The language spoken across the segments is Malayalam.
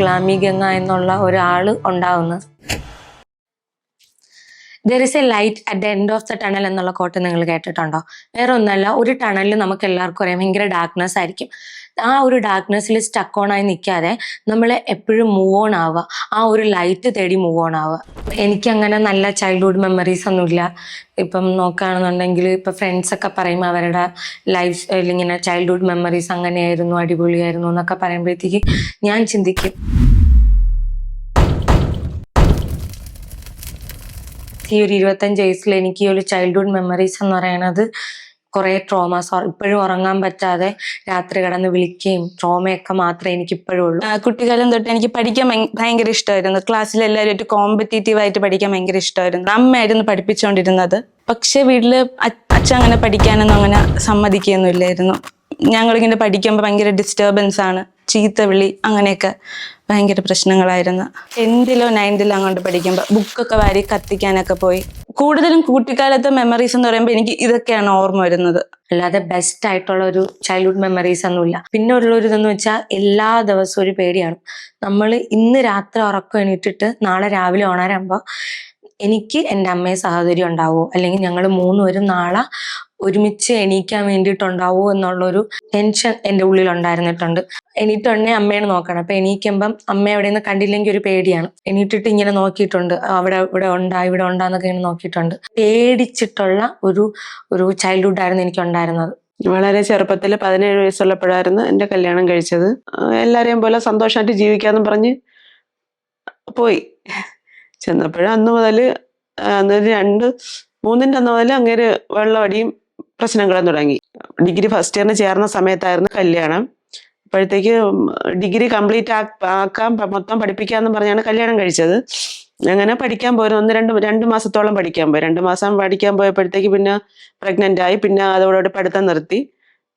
ഗ്ലാമി ഗംഗ എന്നുള്ള ഒരാൾ ഉണ്ടാവുന്നത്. There is a light at the end of the tunnel എന്നുള്ള കോട്ട് നിങ്ങൾ കേട്ടിട്ടുണ്ടോ? വേറെ ഒന്നല്ല ഒരു ടണലിൽ നമുക്ക് എല്ലാവർക്കും അറിയാം ഭയങ്കര ഡാർക്ക്നെസ് ആയിരിക്കും. ആ ഒരു ഡാർക്ക്നെസ്സിൽ സ്റ്റക്ക് ഓൺ ആയി നിൽക്കാതെ നമ്മൾ എപ്പോഴും മൂവ് ഓൺ ആവുക. ആ ഒരു ലൈറ്റ് തേടി മൂവ് ഓൺ ആവുക. എനിക്കങ്ങനെ നല്ല ചൈൽഡ്ഹുഡ് മെമ്മറീസ് ഒന്നുമില്ല. ഇപ്പം നോക്കുകയാണെന്നുണ്ടെങ്കിൽ ഇപ്പം ഫ്രണ്ട്സൊക്കെ പറയുമ്പോൾ അവരുടെ ലൈഫ് ഇങ്ങനെ ചൈൽഡ്ഹുഡ് മെമ്മറീസ് അങ്ങനെയായിരുന്നു അടിപൊളിയായിരുന്നു എന്നൊക്കെ പറയുമ്പോഴത്തേക്ക് ഞാൻ ചിന്തിക്കും. ഈ ഒരു ഇരുപത്തഞ്ച് വയസ്സിൽ എനിക്ക് ഈ ഒരു ചൈൽഡ്ഹുഡ് മെമ്മറീസ് എന്ന് പറയുന്നത് കുറേ ട്രോമാസ് ഇപ്പോഴും ഉറങ്ങാൻ പറ്റാതെ രാത്രി കിടന്ന് വിളിക്കുകയും ട്രോമയൊക്കെ മാത്രമേ എനിക്ക് ഇപ്പോഴും ഉള്ളൂ കുട്ടിക്കാലം തൊട്ട് എനിക്ക് പഠിക്കാൻ ഭയ- ഭയങ്കര ഇഷ്ടമായിരുന്നു. ക്ലാസ്സിൽ എല്ലാവരും കോമ്പറ്റീറ്റീവ് ആയിട്ട് പഠിക്കാൻ ഭയങ്കര ഇഷ്ടമായിരുന്നു. അമ്മയായിരുന്നു പഠിപ്പിച്ചുകൊണ്ടിരുന്നത് പക്ഷെ വീട്ടിൽ അ- അച്ഛൻ അങ്ങനെ പഠിക്കാനൊന്നും അങ്ങനെ സമ്മതിക്കുകയൊന്നുമില്ലായിരുന്നു. ഞങ്ങളിങ്ങനെ പഠിക്കുമ്പോൾ ഭയങ്കര ഡിസ്റ്റർബൻസ് ആണ്. ചീത്ത വിളി അങ്ങനെയൊക്കെ ഭയങ്കര പ്രശ്നങ്ങളായിരുന്നു. ടെൻത്തിലോ നയൻത്തിലോ അങ്ങോട്ട് പഠിക്കുമ്പോൾ ബുക്കൊക്കെ വാരി കത്തിക്കാനൊക്കെ പോയി. കൂടുതലും കുട്ടിക്കാലത്തെ മെമ്മറീസ് എന്ന് പറയുമ്പോൾ എനിക്ക് ഇതൊക്കെയാണ് ഓർമ്മ വരുന്നത്. അല്ലാതെ ബെസ്റ്റ് ആയിട്ടുള്ള ഒരു ചൈൽഡ്ഹുഡ് മെമ്മറീസ് ഒന്നുമില്ല പിന്നെ ഉള്ളൊരു ഇതെന്ന് വെച്ചാൽ എല്ലാ ദിവസവും ഒരു പേടിയാണ്. നമ്മൾ ഇന്ന് രാത്രി ഉറക്കം എണീറ്റിട്ട് നാളെ രാവിലെ ഉണരുമ്പോൾ എനിക്ക് എന്റെ അമ്മയെ സഹോദരി ഉണ്ടാവുമോ അല്ലെങ്കിൽ ഞങ്ങൾ മൂന്നുപേരും നാളെ ഒരുമിച്ച് എണീക്കാൻ വേണ്ടിയിട്ടുണ്ടാവോ എന്നുള്ളൊരു ടെൻഷൻ എന്റെ ഉള്ളിൽ ഉണ്ടായിരുന്നിട്ടുണ്ട് എണീറ്റുടനെ അമ്മയാണ് നോക്കണം. അപ്പൊ എണീക്കുമ്പം അമ്മ എവിടെ നിന്ന് കണ്ടില്ലെങ്കിൽ ഒരു പേടിയാണ്. എണീറ്റിട്ട് ഇങ്ങനെ നോക്കിയിട്ടുണ്ട്. അവിടെ ഇവിടെ ഉണ്ടാ ഇവിടെ ഉണ്ടാന്നൊക്കെ ഇങ്ങനെ നോക്കിയിട്ടുണ്ട്. പേടിച്ചിട്ടുള്ള ഒരു ഒരു ചൈൽഡ്ഹുഡ് ആയിരുന്നു എനിക്ക് ഉണ്ടായിരുന്നത് വളരെ ചെറുപ്പത്തിൽ പതിനേഴ് വയസ്സുള്ളപ്പോഴായിരുന്നു എന്റെ കല്യാണം കഴിച്ചത്. എല്ലാവരെയും പോലെ സന്തോഷമായിട്ട് ജീവിക്കാന്ന് പറഞ്ഞ് പോയി. ചെന്നപ്പോഴും അന്ന് മുതൽ അന്ന് രണ്ട് മൂന്നിന്റെ അന്ന് മുതൽ അങ്ങേര് വെള്ളമടിയും പ്രശ്നങ്ങളും തുടങ്ങി. ഡിഗ്രി ഫസ്റ്റ് ഇയറിന് ചേർന്ന സമയത്തായിരുന്നു കല്യാണം. അപ്പോഴത്തേക്ക് ഡിഗ്രി കംപ്ലീറ്റ് ആക്കാൻ പ- മൊത്തം പഠിപ്പിക്കാമെന്ന് പറഞ്ഞാണ് കല്യാണം കഴിച്ചത്. അങ്ങനെ പഠിക്കാൻ പോയിരുന്നു. ഒന്ന് രണ്ട് രണ്ട് മാസത്തോളം പഠിക്കാൻ പോയി. രണ്ട് മാസം പഠിക്കാൻ പോയപ്പോഴത്തേക്ക് പിന്നെ പ്രഗ്നന്റ് ആയി. പിന്നെ അതോടൊപ്പം പഠിത്തം നിർത്തി.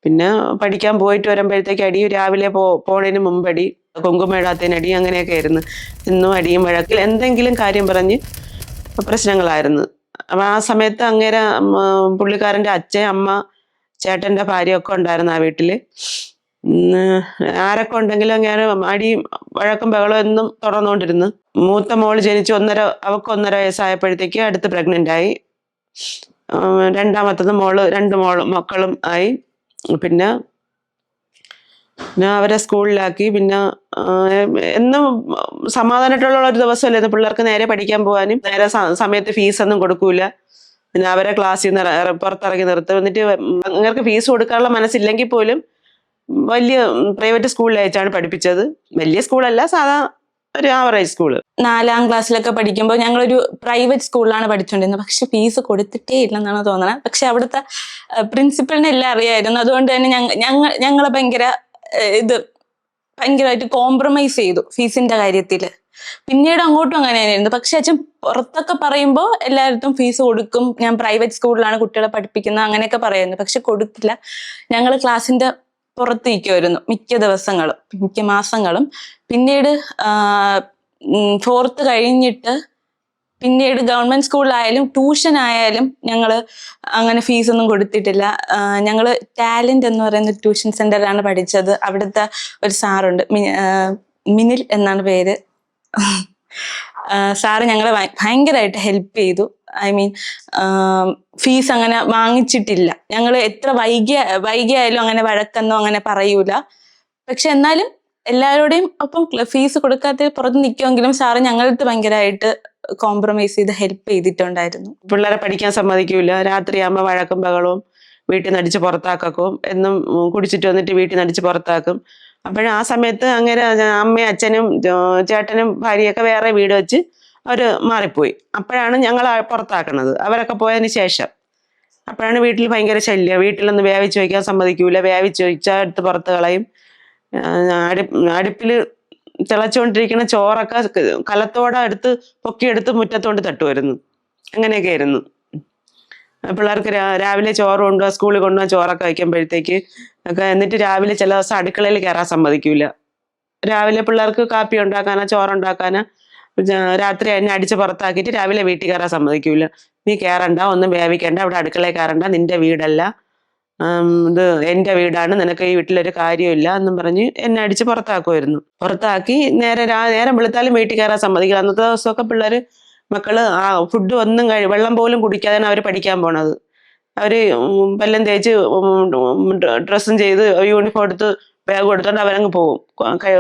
പിന്നെ പഠിക്കാൻ പോയിട്ട് വരുമ്പോഴത്തേക്ക് അടി രാവിലെ പോ പോണതിന് മുമ്പടി കൊങ്കുമേടാത്തതിനടി അങ്ങനെയൊക്കെ ആയിരുന്നു. ഇന്നും അടിയും വഴക്കിൽ എന്തെങ്കിലും കാര്യം പറഞ്ഞ് പ്രശ്നങ്ങളായിരുന്നു. അപ്പം ആ സമയത്ത് അങ്ങേരെ പുള്ളിക്കാരന്റെ അച്ഛൻ അമ്മ ചേട്ടന്റെ ഭാര്യയൊക്കെ ഉണ്ടായിരുന്നു ആ വീട്ടിൽ ആരൊക്കെ ഉണ്ടെങ്കിലും അങ്ങനെ അടിയും വഴക്കും ബഹളം എന്നും തുറന്നുകൊണ്ടിരുന്നു മൂത്ത മോൾ ജനിച്ച് ഒന്നര അവക്ക് ഒന്നര വയസ്സായപ്പോഴത്തേക്ക് അടുത്ത് പ്രഗ്നന്റ് ആയി. രണ്ടാമത്തത് മോൾ രണ്ട് മോൾ മക്കളും ആയി. പിന്നെ പിന്നെ അവരെ സ്കൂളിലാക്കി. പിന്നെ എന്നും സമാധാനമായിട്ടുള്ള ഒരു ദിവസമല്ലായിരുന്നു പിള്ളേർക്ക് നേരെ പഠിക്കാൻ പോകാനും നേരെ സമയത്ത് ഫീസൊന്നും കൊടുക്കൂല. പിന്നെ അവരെ ക്ലാസ്സിൽ നിന്ന് പുറത്തിറങ്ങി നിർത്തും എന്നിട്ട് അങ്ങനെ ഫീസ് കൊടുക്കാനുള്ള മനസ്സില്ലെങ്കിൽ പോലും വലിയ പ്രൈവറ്റ് സ്കൂളിൽ അയച്ചാണ് പഠിപ്പിച്ചത്. വലിയ സ്കൂളല്ല സാധാ ഒരു ആവറേജ് സ്കൂൾ. നാലാം ക്ലാസ്സിലൊക്കെ പഠിക്കുമ്പോൾ ഞങ്ങളൊരു പ്രൈവറ്റ് സ്കൂളിലാണ് പഠിച്ചുകൊണ്ടിരുന്നത് പക്ഷെ ഫീസ് കൊടുത്തിട്ടേ ഇല്ലെന്നാണ് തോന്നുന്നത് പക്ഷെ അവിടുത്തെ പ്രിൻസിപ്പളിനെ എല്ലാം അറിയായിരുന്നു. അതുകൊണ്ട് തന്നെ ഞങ്ങ ഞങ്ങൾ ഞങ്ങളെ ഭയങ്കര ഇത് ഭയങ്കരമായിട്ട് കോംപ്രമൈസ് ചെയ്തു ഫീസിന്റെ കാര്യത്തിൽ പിന്നീട് അങ്ങോട്ടും അങ്ങനെ തന്നെയായിരുന്നു പക്ഷെ അച്ഛൻ പുറത്തൊക്കെ പറയുമ്പോൾ എല്ലായിടത്തും ഫീസ് കൊടുക്കും. ഞാൻ പ്രൈവറ്റ് സ്കൂളിലാണ് കുട്ടികളെ പഠിപ്പിക്കുന്നത് അങ്ങനെയൊക്കെ പറയുന്നു. പക്ഷെ കൊടുക്കില്ല ഞങ്ങൾ ക്ലാസ്സിന്റെ പുറത്ത് നിൽക്കുമായിരുന്നു മിക്ക ദിവസങ്ങളും മിക്ക മാസങ്ങളും. പിന്നീട് ഫോർത്ത് കഴിഞ്ഞിട്ട് പിന്നീട് ഗവൺമെന്റ് സ്കൂളിലായാലും ട്യൂഷൻ ആയാലും ഞങ്ങൾ അങ്ങനെ ഫീസൊന്നും കൊടുത്തിട്ടില്ല. ഞങ്ങൾ ടാലന്റ് എന്ന് പറയുന്ന ട്യൂഷൻ സെന്ററിലാണ് പഠിച്ചത്. അവിടുത്തെ ഒരു സാറുണ്ട്. മിനിൽ എന്നാണ് പേര്. സാറ് ഞങ്ങളെ ഭയ- ഭയങ്കരമായിട്ട് ഹെൽപ്പ് ചെയ്തു. ഐ മീൻ ഫീസ് അങ്ങനെ വാങ്ങിച്ചിട്ടില്ല. ഞങ്ങൾ എത്ര വൈകിയ വൈകിയായാലും അങ്ങനെ വഴക്കെന്നോ അങ്ങനെ പറയൂല. പക്ഷെ എന്നാലും എല്ലാവരുടെയും ഒപ്പം ഫീസ് കൊടുക്കാത്ത പുറത്ത് നിൽക്കുമെങ്കിലും സാറ് ഞങ്ങളടുത്ത് ഭയങ്കരമായിട്ട് കോംപ്രമൈസ് ചെയ്ത് ഹെൽപ്പ് ചെയ്തിട്ടുണ്ടായിരുന്നു. പിള്ളേരെ പഠിക്കാൻ സമ്മതിക്കൂല. രാത്രിയാകുമ്പോൾ വഴക്കും ബഹളവും വീട്ടിൽ നിന്ന് അടിച്ച് പുറത്താക്കും. എന്നും കുടിച്ചിട്ട് വന്നിട്ട് വീട്ടിൽ നിന്ന് അടിച്ച് പുറത്താക്കും. അപ്പോഴും ആ സമയത്ത് അങ്ങനെ അമ്മയും അച്ഛനും ചേട്ടനും ഭാര്യയൊക്കെ വേറെ വീട് വെച്ച് അവർ മാറിപ്പോയി. അപ്പോഴാണ് ഞങ്ങൾ പുറത്താക്കണത്. അവരൊക്കെ പോയതിന് ശേഷം. അപ്പോഴാണ് വീട്ടിൽ ഭയങ്കര ശല്യം. വീട്ടിലൊന്ന് വേവിച്ച് വയ്ക്കാൻ സമ്മതിക്കൂല. വേവിച്ച് വയ്ച്ചാൽ എടുത്ത് പുറത്ത് കളയും. അടുപ്പിൽ തിളച്ചുകൊണ്ടിരിക്കുന്ന ചോറൊക്കെ കലത്തോടെ എടുത്ത് പൊക്കിയെടുത്ത് മുറ്റത്തോണ്ട് തട്ടുമായിരുന്നു. അങ്ങനെയൊക്കെ ആയിരുന്നു പിള്ളേർക്ക് രാവിലെ ചോറ് കൊണ്ടുപോകാൻ സ്കൂളിൽ കൊണ്ടുപോകാൻ ചോറൊക്കെ വയ്ക്കുമ്പോഴത്തേക്ക് ഒക്കെ എന്നിട്ട് രാവിലെ ചില ദിവസം അടുക്കളയിൽ കയറാൻ സമ്മതിക്കൂല. രാവിലെ പിള്ളേർക്ക് കാപ്പി ഉണ്ടാക്കാനോ ചോറുണ്ടാക്കാനോ രാത്രി എന്നെ അടിച്ച് പുറത്താക്കിയിട്ട് രാവിലെ വീട്ടിൽ കയറാൻ സമ്മതിക്കൂല. നീ കയറണ്ട ഒന്നും വേവിക്കണ്ട അവിടെ അടുക്കളയിൽ കയറണ്ട നിന്റെ വീടല്ല. ഇത് എന്റെ വീടാണ് നിനക്ക് ഈ വീട്ടിലൊരു കാര്യമില്ല എന്നും പറഞ്ഞ് എന്നെ അടിച്ച് പുറത്താക്കുമായിരുന്നു. പുറത്താക്കി നേരെ നേരം വെളുത്താലും വീട്ടിൽ കയറാൻ സമ്മതിക്കില്ല. അന്നത്തെ ദിവസമൊക്കെ പിള്ളേർ മക്കൾ ആ ഫുഡ് ഒന്നും കഴി വെള്ളം പോലും കുടിക്കാതെയാണ് അവർ പഠിക്കാൻ പോണത്. അവർ വെല്ലം തേച്ച് ഡ്രസ്സും ചെയ്ത് യൂണിഫോം എടുത്ത് ബാഗ് കൊടുത്തോണ്ട് അവരങ്ങ് പോകും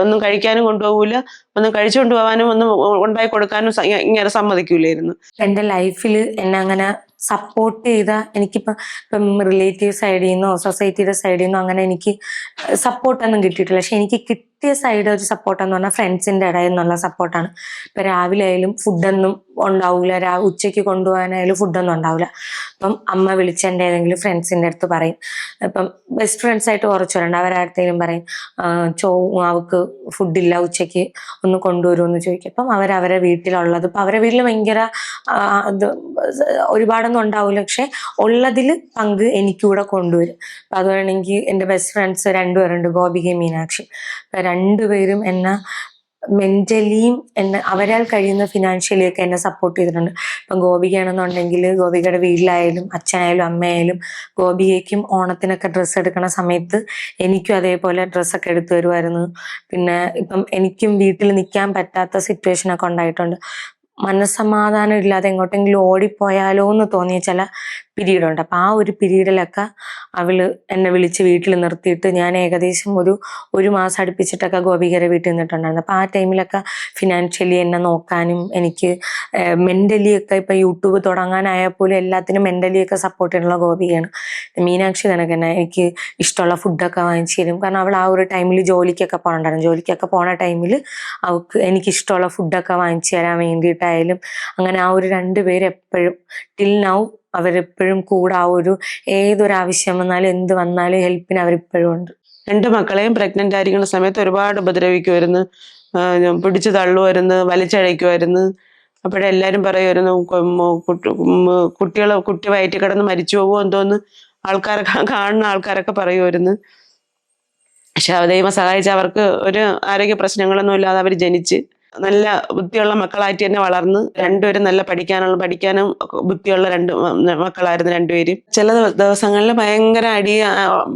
ഒന്നും കഴിക്കാനും കൊണ്ടുപോകൂല ഒന്നും കഴിച്ചുകൊണ്ട് പോകാനും ഒന്നും ഉണ്ടാക്കി കൊടുക്കാനും ഇങ്ങനെ സമ്മതിക്കൂലായിരുന്നു. എന്റെ ലൈഫിൽ എന്നെ അങ്ങനെ സപ്പോർട്ട് ചെയ്ത എനിക്കിപ്പം ഇപ്പം റിലേറ്റീവ് സൈഡിൽ നിന്നോ സൊസൈറ്റിയുടെ സൈഡിൽ നിന്നോ അങ്ങനെ എനിക്ക് സപ്പോർട്ടൊന്നും കിട്ടിയിട്ടില്ല. പക്ഷെ എനിക്ക് കിട്ടിയ സൈഡ് ഒരു സപ്പോർട്ടെന്ന് പറഞ്ഞാൽ ഫ്രണ്ട്സിന്റെ ഇടയിൽ നിന്നുള്ള സപ്പോർട്ടാണ്. ഇപ്പം രാവിലെ ആയാലും ഫുഡൊന്നും ഉണ്ടാവില്ല രാ ഉച്ചയ്ക്ക് കൊണ്ടുപോകാനായാലും ഫുഡൊന്നും ഉണ്ടാവില്ല അപ്പം അമ്മ വിളിച്ചേണ്ട എന്റെ ഏതെങ്കിലും ഫ്രണ്ട്സിന്റെ അടുത്ത് പറയും. ഇപ്പം ബെസ്റ്റ് ഫ്രണ്ട്സ് ആയിട്ട് കുറച്ചുണ്ട് അവരടുത്തേലും പറയും ചോ അവൾക്ക് ഫുഡില്ല ഉച്ചയ്ക്ക് ഒന്ന് കൊണ്ടുവരുമെന്ന് ചോദിക്കും. അപ്പം അവരവരെ വീട്ടിലുള്ളത് ഇപ്പം അവരെ വീട്ടിൽ ഭയങ്കര ഒരുപാടൊന്നും ഉണ്ടാവില്ല പക്ഷെ ഉള്ളതിൽ പങ്ക് എനിക്കൂടെ കൊണ്ടുവരും. അപ്പം അതുകൊണ്ടെങ്കിൽ എന്റെ ബെസ്റ്റ് ഫ്രണ്ട്സ് രണ്ടുപേരുണ്ട് ഗോപികയും മീനാക്ഷി. അപ്പം രണ്ടുപേരും എന്നെ മെന്റലിയും എന്നെ അവരാൽ കഴിയുന്ന ഫിനാൻഷ്യലി ഒക്കെ എന്നെ സപ്പോർട്ട് ചെയ്തിട്ടുണ്ട്. ഇപ്പം ഗോപികയാണെന്നുണ്ടെങ്കിൽ ഗോപികയുടെ വീട്ടിലായാലും അച്ഛനായാലും അമ്മയായാലും ഗോപികയ്ക്കും ഓണത്തിനൊക്കെ ഡ്രസ്സ് എടുക്കണ സമയത്ത് എനിക്കും അതേപോലെ ഡ്രസ്സൊക്കെ എടുത്തു വരുമായിരുന്നു പിന്നെ ഇപ്പം എനിക്കും വീട്ടിൽ നിൽക്കാൻ പറ്റാത്ത സിറ്റുവേഷൻ ഒക്കെ ഉണ്ടായിട്ടുണ്ട്. മനസ്സമാധാനം ഇല്ലാതെ എങ്ങോട്ടെങ്കിലും ഓടിപ്പോയാലോ എന്ന് തോന്നിയ ചില പീരീഡ് ഉണ്ട് അപ്പം ആ ഒരു പിരീഡിലൊക്കെ അവൾ എന്നെ വിളിച്ച് വീട്ടിൽ നിർത്തിയിട്ട് ഞാൻ ഏകദേശം ഒരു ഒരു മാസം അടുപ്പിച്ചിട്ടൊക്കെ ഗോപികരെ വീട്ടിൽ നിന്നിട്ടുണ്ടായിരുന്നു. അപ്പം ആ ടൈമിലൊക്കെ ഫിനാൻഷ്യലി എന്നെ നോക്കാനും എനിക്ക് മെന്റലി ഒക്കെ ഇപ്പം യൂട്യൂബ് തുടങ്ങാനായാൽ പോലും എല്ലാത്തിനും മെന്റലി ഒക്കെ സപ്പോർട്ട് ചെയ്യാനുള്ള ഗോപികയാണ്. മീനാക്ഷി കണക്ക് തന്നെ എനിക്ക് ഇഷ്ടമുള്ള ഫുഡൊക്കെ വാങ്ങിച്ചു തരും. കാരണം അവൾ ആ ഒരു ടൈമിൽ ജോലിക്കൊക്കെ പോകണ്ടായിരുന്നു ജോലിക്കൊക്കെ പോണ ടൈമിൽ അവൾക്ക് എനിക്ക് ഇഷ്ടമുള്ള ഫുഡൊക്കെ വാങ്ങിച്ചു തരാൻ വേണ്ടിയിട്ടായാലും അങ്ങനെ ആ ഒരു രണ്ട് പേര് എപ്പോഴും ടിൽ നൗ അവരെപ്പോഴും കൂടെ ആ ഒരു ഏതൊരാവശ്യം വന്നാലും എന്ത് വന്നാലും ഹെൽപ്പിന് അവരിപ്പോഴും ഉണ്ട്. രണ്ട് മക്കളെയും പ്രഗ്നന്റ് ആയിരിക്കുന്ന സമയത്ത് ഒരുപാട് ഉപദ്രവിക്കുമായിരുന്നു പിടിച്ചു തള്ളുമായിരുന്നു വലിച്ചഴയ്ക്കുമായിരുന്നു അപ്പോഴെല്ലാവരും പറയുമായിരുന്നു കുട്ടികൾ കുട്ടി വയറ്റിൽ കിടന്ന് മരിച്ചു പോകുമോ എന്തോന്ന്? ആൾക്കാരൊക്കെ കാണുന്ന ആൾക്കാരൊക്കെ പറയുമായിരുന്നു പക്ഷെ ദൈവം സഹായിച്ച അവർക്ക് ഒരു ആരോഗ്യ പ്രശ്നങ്ങളൊന്നും ഇല്ലാതെ അവർ ജനിച്ച് നല്ല ബുദ്ധിയുള്ള മക്കളായിട്ട് തന്നെ വളർന്ന് രണ്ടുപേരും നല്ല പഠിക്കാനുള്ള പഠിക്കാനും ബുദ്ധിയുള്ള രണ്ട് മക്കളായിരുന്നു രണ്ടുപേരും. ചില ദിവ- ദിവസങ്ങളിൽ ഭയങ്കര അടി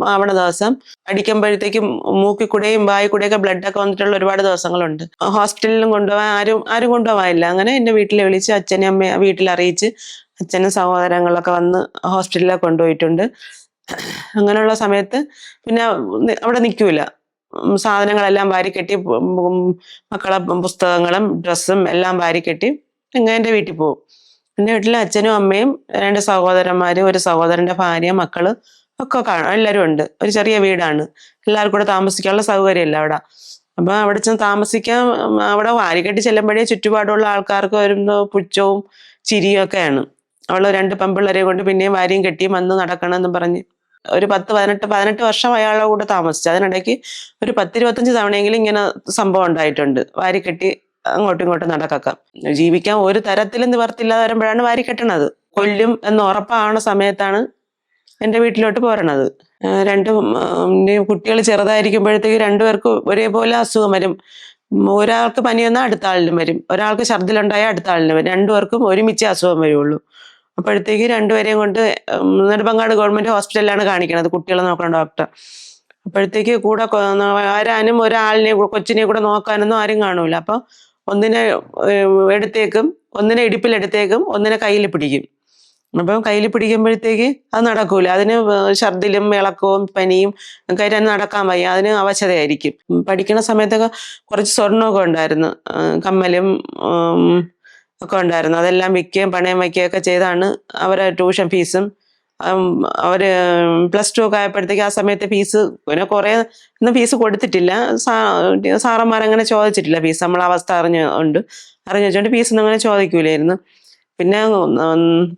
ആവണ ദിവസം അടിക്കുമ്പോഴത്തേക്കും മൂക്കി കൂടെയും വായി കൂടെയൊക്കെ ബ്ലഡ് ഒക്കെ വന്നിട്ടുള്ള ഒരുപാട് ദിവസങ്ങളുണ്ട്. ഹോസ്പിറ്റലിലും കൊണ്ടുപോകാൻ ആരും ആരും കൊണ്ടുപോകാനില്ല അങ്ങനെ എന്റെ വീട്ടിൽ വിളിച്ച് അച്ഛനെ അമ്മയെ വീട്ടിൽ അറിയിച്ച് അച്ഛനും സഹോദരങ്ങളൊക്കെ വന്ന് ഹോസ്പിറ്റലിൽ കൊണ്ടുപോയിട്ടുണ്ട്. അങ്ങനെയുള്ള സമയത്ത് പിന്നെ അവിടെ നിൽക്കൂല സാധനങ്ങളെല്ലാം വാരിക്കെട്ടി മക്കളെ പുസ്തകങ്ങളും ഡ്രസ്സും എല്ലാം വാരിക്കെട്ടി എങ്ങനെ വീട്ടിൽ പോകും. എന്റെ വീട്ടിൽ അച്ഛനും അമ്മയും രണ്ട് സഹോദരന്മാരും ഒരു സഹോദരന്റെ ഭാര്യ മക്കൾ ഒക്കെ കാണും. എല്ലാവരും ഉണ്ട്. ഒരു ചെറിയ വീടാണ്. എല്ലാവർക്കും കൂടെ താമസിക്കാനുള്ള സൗകര്യമില്ല അവിടെ. അപ്പൊ അവിടെ ചെന്ന് താമസിക്കാൻ അവിടെ വാരിക്കെട്ടി ചെല്ലുമ്പോഴേ ചുറ്റുപാടുള്ള ആൾക്കാർക്ക് വരുന്ന പുച്ഛവും ചിരിയും ഒക്കെയാണ്. അവൾ രണ്ട് പെമ്പിള്ളേരെ കൊണ്ട് പിന്നെയും വാരിയും കെട്ടിയും വന്ന് നടക്കണം എന്ന് പറഞ്ഞ് ഒരു പത്ത് പതിനെട്ട് പതിനെട്ട് വർഷം അയാളുടെ കൂടെ താമസിച്ചു. അതിനിടയ്ക്ക് ഒരു പത്തിരുപത്തഞ്ച് തവണയെങ്കിലും ഇങ്ങനെ സംഭവം ഉണ്ടായിട്ടുണ്ട്. വാരിക്കെട്ടി അങ്ങോട്ടും ഇങ്ങോട്ടും നടക്കാം ജീവിക്കാൻ ഒരു തരത്തിലും നിവർത്തില്ലാതെ വരുമ്പോഴാണ് വാരിക്കെട്ടണത് കൊല്ലും എന്ന് ഉറപ്പാണ് സമയത്താണ് എന്റെ വീട്ടിലോട്ട് പോരണത്. രണ്ടും കുട്ടികൾ ചെറുതായിരിക്കുമ്പോഴത്തേക്ക് രണ്ടുപേർക്കും ഒരേപോലെ അസുഖം വരും. ഒരാൾക്ക് പനി വന്നാൽ അടുത്ത ആളിനും വരും. ഒരാൾക്ക് ഛർദിലുണ്ടായാൽ അടുത്ത ആളിനും വരും. രണ്ടുപേർക്കും ഒരുമിച്ച് അസുഖം വരുള്ളൂ. അപ്പോഴത്തേക്ക് രണ്ടുപേരെയും കൊണ്ട് നെടുമ്പങ്ങാട് ഗവൺമെന്റ് ഹോസ്പിറ്റലിലാണ് കാണിക്കണത് കുട്ടികളെ നോക്കണ ഡോക്ടർ. അപ്പോഴത്തേക്ക് കൂടെ ആരാനും ഒരാളിനെ കൊച്ചിനെ കൂടെ നോക്കാനൊന്നും ആരും കാണൂല. അപ്പൊ ഒന്നിനെ എടുത്തേക്കും ഒന്നിനെ ഇടുപ്പിലെടുത്തേക്കും ഒന്നിനെ കയ്യിൽ പിടിക്കും. അപ്പം കയ്യിൽ പിടിക്കുമ്പോഴത്തേക്ക് അത് നടക്കൂല. അതിന് ഛർദിലും ഇളക്കവും പനിയും ഒക്കെ തന്നെ നടക്കാൻ വയ്യ. അതിന് അവശതയായിരിക്കും. പഠിക്കുന്ന സമയത്തൊക്കെ കുറച്ച് സ്വർണമൊക്കെ ഉണ്ടായിരുന്നു. കമ്മലും ഒക്കെ ഉണ്ടായിരുന്നു. അതെല്ലാം വിൽക്കുകയും പണയം വയ്ക്കുകയും ഒക്കെ ചെയ്താണ് അവരെ ട്യൂഷൻ ഫീസും അവർ പ്ലസ് ടു ഒക്കെ ആയപ്പോഴത്തേക്ക് ആ സമയത്ത് ഫീസ് പിന്നെ കുറേ ഒന്നും ഫീസ് കൊടുത്തിട്ടില്ല. സാറന്മാരങ്ങനെ ചോദിച്ചിട്ടില്ല ഫീസ് നമ്മൾ അവസ്ഥ അറിഞ്ഞുകൊണ്ട് അറിഞ്ഞു വെച്ചോണ്ട് ഫീസ് ഒന്നും അങ്ങനെ ചോദിക്കൂലായിരുന്നു. പിന്നെ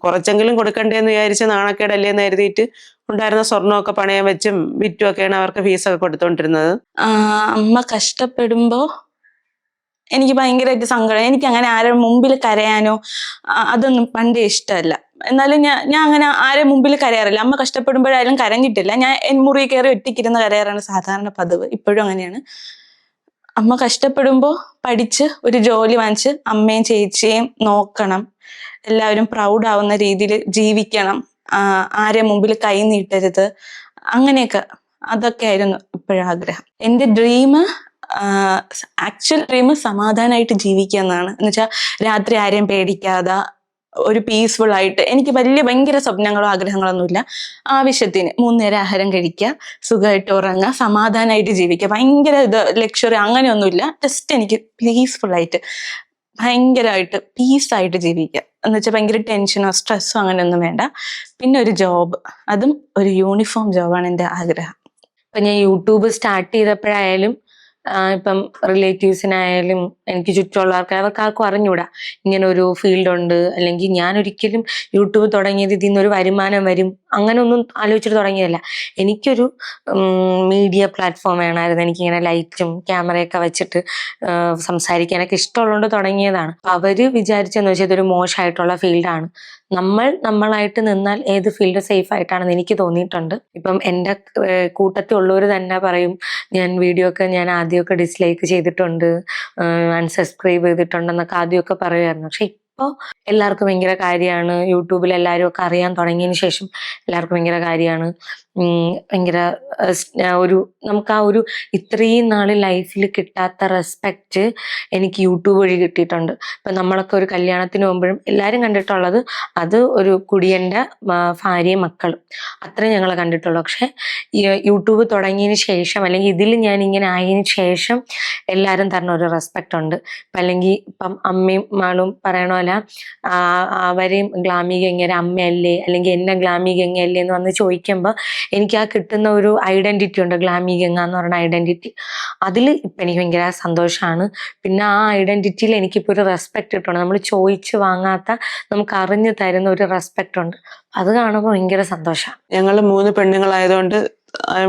കുറച്ചെങ്കിലും കൊടുക്കണ്ടേന്ന് വിചാരിച്ച് നാണക്കേടല്ലേ എന്ന് കരുതിയിട്ട് ഉണ്ടായിരുന്ന സ്വർണമൊക്കെ പണയം വെച്ചും വിറ്റും ഒക്കെയാണ് അവർക്ക് ഫീസൊക്കെ കൊടുത്തോണ്ടിരുന്നത്. അമ്മ കഷ്ടപ്പെടുമ്പോ എനിക്ക് ഭയങ്കരമായിട്ട് സങ്കടം. എനിക്ക് അങ്ങനെ ആരെ മുമ്പിൽ കരയാനോ അതൊന്നും പണ്ടേ ഇഷ്ടമല്ല. എന്നാലും ഞാൻ ഞാൻ അങ്ങനെ ആരെ മുമ്പിൽ കരയാറില്ല. അമ്മ കഷ്ടപ്പെടുമ്പോഴായാലും കരഞ്ഞിട്ടില്ല. ഞാൻ മുറി കയറി ഒറ്റയ്ക്കിരുന്ന് കരയാറാണ് സാധാരണ പതിവ്. ഇപ്പോഴും അങ്ങനെയാണ്. അമ്മ കഷ്ടപ്പെടുമ്പോൾ പഠിച്ച് ഒരു ജോലി വാങ്ങിച്ച് അമ്മയും ചേച്ചിയും നോക്കണം. എല്ലാവരും പ്രൗഡ് ആവുന്ന രീതിയിൽ ജീവിക്കണം. ആരെ മുമ്പിൽ കൈ നീട്ടരുത്. അങ്ങനെയൊക്കെ. അതൊക്കെ ആയിരുന്നു ഇപ്പോഴാഗ്രഹം. എന്റെ ഡ്രീം ആക്ച്വൽ ഡ്രീം സമാധാനമായിട്ട് ജീവിക്കുക എന്നാണ്. എന്ന് വെച്ചാൽ രാത്രി ആരെയും പേടിക്കാതെ ഒരു പീസ്ഫുൾ ആയിട്ട് എനിക്ക് വലിയ ഭയങ്കര സ്വപ്നങ്ങളോ ആഗ്രഹങ്ങളോ ഒന്നുമില്ല ആവശ്യത്തിന് മൂന്നേരം ആഹാരം കഴിക്കുക സുഖമായിട്ട് ഉറങ്ങുക സമാധാനമായിട്ട് ജീവിക്കുക. ഭയങ്കര ഇത് ലക്ഷറി അങ്ങനെയൊന്നുമില്ല ജസ്റ്റ് എനിക്ക് പീസ്ഫുൾ ആയിട്ട് ഭയങ്കരമായിട്ട് പീസായിട്ട് ജീവിക്കുക. എന്ന് വെച്ചാൽ ഭയങ്കര ടെൻഷനോ സ്ട്രെസ്സോ അങ്ങനെയൊന്നും വേണ്ട. പിന്നെ ഒരു ജോബ് അതും ഒരു യൂണിഫോം ജോബാണ് എന്റെ ആഗ്രഹം. അപ്പം ഞാൻ യൂട്യൂബ് സ്റ്റാർട്ട് ചെയ്തപ്പോഴായാലും ഇപ്പം റിലേറ്റീവ്സിനായാലും എനിക്ക് ചുറ്റുമുള്ള ആൾക്കാർ അവർക്ക് ആർക്കും അറിഞ്ഞൂടാ. ഇങ്ങനെ ഒരു ഫീൽഡ് ഉണ്ട്. അല്ലെങ്കിൽ ഞാൻ ഒരിക്കലും യൂട്യൂബ് തുടങ്ങിയത് ഇതിൽ നിന്നൊരു വരുമാനം വരും. അങ്ങനെ ഒന്നും ആലോചിച്ചിട്ട് തുടങ്ങിയതല്ല. എനിക്കൊരു മീഡിയ പ്ലാറ്റ്ഫോം വേണമായിരുന്നു. എനിക്കിങ്ങനെ ലൈറ്റും ക്യാമറയൊക്കെ വെച്ചിട്ട് സംസാരിക്കാനൊക്കെ ഇഷ്ടമുള്ളതുകൊണ്ട് തുടങ്ങിയതാണ്. അവർ വിചാരിച്ചെന്ന് വെച്ചാൽ ഇതൊരു മോശമായിട്ടുള്ള ഫീൽഡാണ് നമ്മൾ നമ്മളായിട്ട് നിന്നാൽ ഏത് ഫീൽഡ് സേഫ് ആയിട്ടാണെന്ന് എനിക്ക് തോന്നിയിട്ടുണ്ട്. ഇപ്പം എന്റെ കൂട്ടത്തിലുള്ളവർ തന്നെ പറയും ഞാൻ വീഡിയോ ഒക്കെ ഞാൻ ആദ്യമൊക്കെ ഡിസ്ലൈക്ക് ചെയ്തിട്ടുണ്ട്. അൺസബ്സ്ക്രൈബ് ചെയ്തിട്ടുണ്ടെന്നൊക്കെ ആദ്യമൊക്കെ പറയുമായിരുന്നു. പക്ഷെ ഇപ്പോൾ എല്ലാവർക്കും ഭയങ്കര കാര്യമാണ്. യൂട്യൂബിൽ എല്ലാവരും ഒക്കെ അറിയാൻ തുടങ്ങിയതിന് ശേഷം എല്ലാവർക്കും ഭയങ്കര കാര്യമാണ്. ഭയങ്കര ഒരു നമുക്ക് ആ ഒരു ഇത്രയും നാൾ ലൈഫിൽ കിട്ടാത്ത റെസ്പെക്റ്റ് എനിക്ക് യൂട്യൂബ് വഴി കിട്ടിയിട്ടുണ്ട്. ഇപ്പം നമ്മളൊക്കെ ഒരു കല്യാണത്തിന് പോകുമ്പോഴും എല്ലാവരും കണ്ടിട്ടുള്ളത് അത് ഒരു കുടിയന്റെ ഭാര്യയും മക്കളും. അത്രയും ഞങ്ങൾ കണ്ടിട്ടുള്ളൂ. പക്ഷെ യൂട്യൂബ് തുടങ്ങിയതിന് ശേഷം അല്ലെങ്കിൽ ഇതിൽ ഞാൻ ഇങ്ങനെ ആയതിനു ശേഷം എല്ലാവരും തരണ ഒരു റെസ്പെക്റ്റ് ഉണ്ട്. ഇപ്പം അല്ലെങ്കിൽ ഇപ്പം അമ്മയും മാളും പറയണ പോലെ അവരെയും ഗ്ലാമി ഗംഗയുടെ അമ്മയല്ലേ അല്ലെങ്കിൽ എന്നെ ഗ്ലാമി ഗംഗയല്ലേ എന്ന് വന്ന് ചോദിക്കുമ്പോൾ എനിക്ക് ആ കിട്ടുന്ന ഒരു ഐഡന്റിറ്റി ഉണ്ട് ഗ്ലാമി ഗംഗ എന്ന് പറയുന്ന ഐഡന്റിറ്റി അതിൽ ഇപ്പം എനിക്ക് ഭയങ്കര സന്തോഷമാണ് പിന്നെ ആ ഐഡന്റിറ്റിയിൽ എനിക്കിപ്പോൾ ഒരു റെസ്പെക്റ്റ് കിട്ടണം. നമ്മൾ ചോദിച്ച് വാങ്ങാത്ത നമുക്ക് അറിഞ്ഞു തരുന്ന ഒരു റെസ്പെക്റ്റ് ഉണ്ട്. അത് കാണുമ്പോൾ ഭയങ്കര സന്തോഷമാണ് ഞങ്ങൾ മൂന്ന് പെണ്ണുങ്ങളായതുകൊണ്ട്